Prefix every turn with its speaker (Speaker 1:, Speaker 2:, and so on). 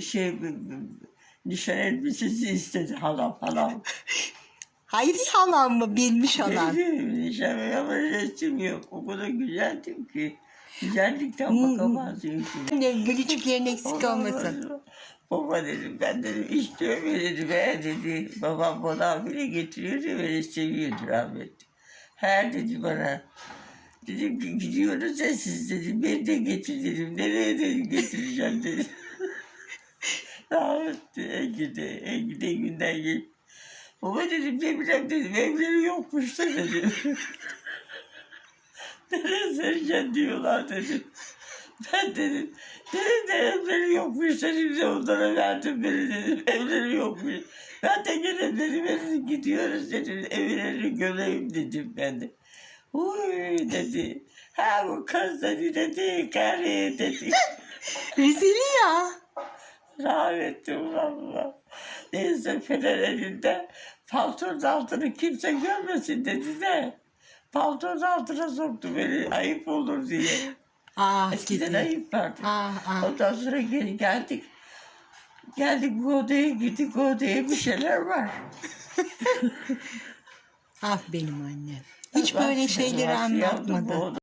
Speaker 1: Şey, nişan elbisesi istedi halam halam.
Speaker 2: Hayri halan mı? Bilmiş halan.
Speaker 1: nişan ama resim yok. O kadar güzeldim ki. Güzellikten
Speaker 2: Hmm.
Speaker 1: bakamazsın ki.
Speaker 2: Ne gülücüklerin eksik olmasın.
Speaker 1: Baba dedim ben dedim istiyorum dedi be dedi. Babam bana bile getiriyordu böyle seviyordu rahmetli. Her dedi bana. Dedim ki gidiyoruz ya siz dedim. Beni de getir dedim. Nereye dedim getireceğim dedim. Rahmetli Engin'de. Engin'de günden geç. Baba dedim ne bileyim dedim. Evleri yokmuş da dedim. Nereye sereceksin diyorlar dedim. Ben dedim, dedim de evleri yokmuş dedim de onlara verdim beni dedim. Evleri yokmuş. Ben de gene dedim, dedim gidiyoruz dedim. Evlerini göreyim dedim ben de. Uy dedi. Ha bu kız dedi dedi. Karı dedi.
Speaker 2: Rezili ya.
Speaker 1: Rahmetli valla. Neyse Fener elinde paltonun altını kimse görmesin dedi de. Paltonun altına soktu beni ayıp olur diye.
Speaker 2: Ah
Speaker 1: Eskiden
Speaker 2: gidi.
Speaker 1: ayıp vardı.
Speaker 2: Ah ah.
Speaker 1: Ondan sonra geri geldik. Geldik bu odaya gittik. O odaya bir şeyler var.
Speaker 2: Ah benim annem. Hiç
Speaker 1: Bak,
Speaker 2: böyle şeyleri
Speaker 1: bu
Speaker 2: anlatmadı.